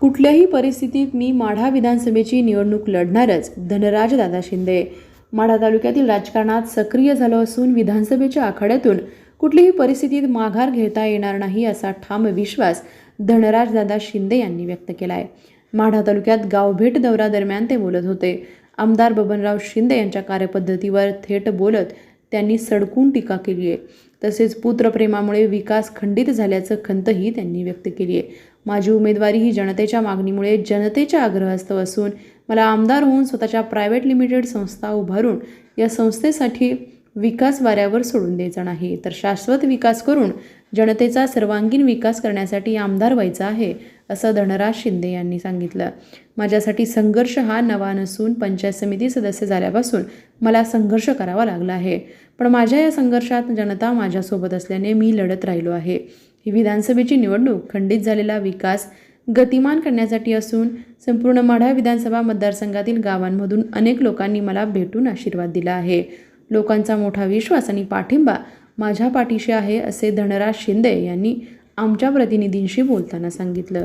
कुठल्याही परिस्थितीत मी माढा विधानसभेची निवडणूक लढणारच धनराज दादा शिंदे. माढा तालुक्यातील राजकारणात सक्रिय झालो असून विधानसभेच्या आखाड्यातून कुठलीही परिस्थितीत माघार घेता येणार नाही असा ठाम विश्वास धनराज दादा शिंदे यांनी व्यक्त केला आहे माढा तालुक्यात गावभेट दौऱ्यादरम्यान ते बोलत होते. आमदार बबनराव शिंदे यांच्या कार्यपद्धतीवर थेट बोलत त्यांनी सडकून टीका केली आहे. तसेच पुत्रप्रेमामुळे विकास खंडित झाल्याचं खंतही त्यांनी व्यक्त केली आहे. माझी उमेदवारी ही जनतेच्या मागणीमुळे जनतेच्या आग्रहास्तव असून मला आमदार होऊन स्वतःच्या प्रायव्हेट लिमिटेड संस्था उभारून या संस्थेसाठी विकास वाऱ्यावर सोडून द्यायचा नाही. तर शाश्वत विकास करून जनतेचा सर्वांगीण विकास करण्यासाठी आमदार व्हायचा आहे असं धनराज शिंदे यांनी सांगितलं. माझ्यासाठी संघर्ष हा नवा नसून पंचायत समिती सदस्य झाल्यापासून मला संघर्ष करावा लागला आहे. पण माझ्या या संघर्षात जनता माझ्यासोबत असल्याने मी लढत राहिलो आहे. ही विधानसभेची निवडणूक खंडित झालेला विकास गतिमान करण्यासाठी असून संपूर्ण माढा विधानसभा मतदारसंघातील गावांमधून अनेक लोकांनी मला भेटून आशीर्वाद दिला आहे. लोकांचा मोठा विश्वास आणि पाठिंबा माझ्या पाठीशी आहे असे धनराज शिंदे यांनी आमच्या प्रतिनिधींशी बोलताना सांगितलं.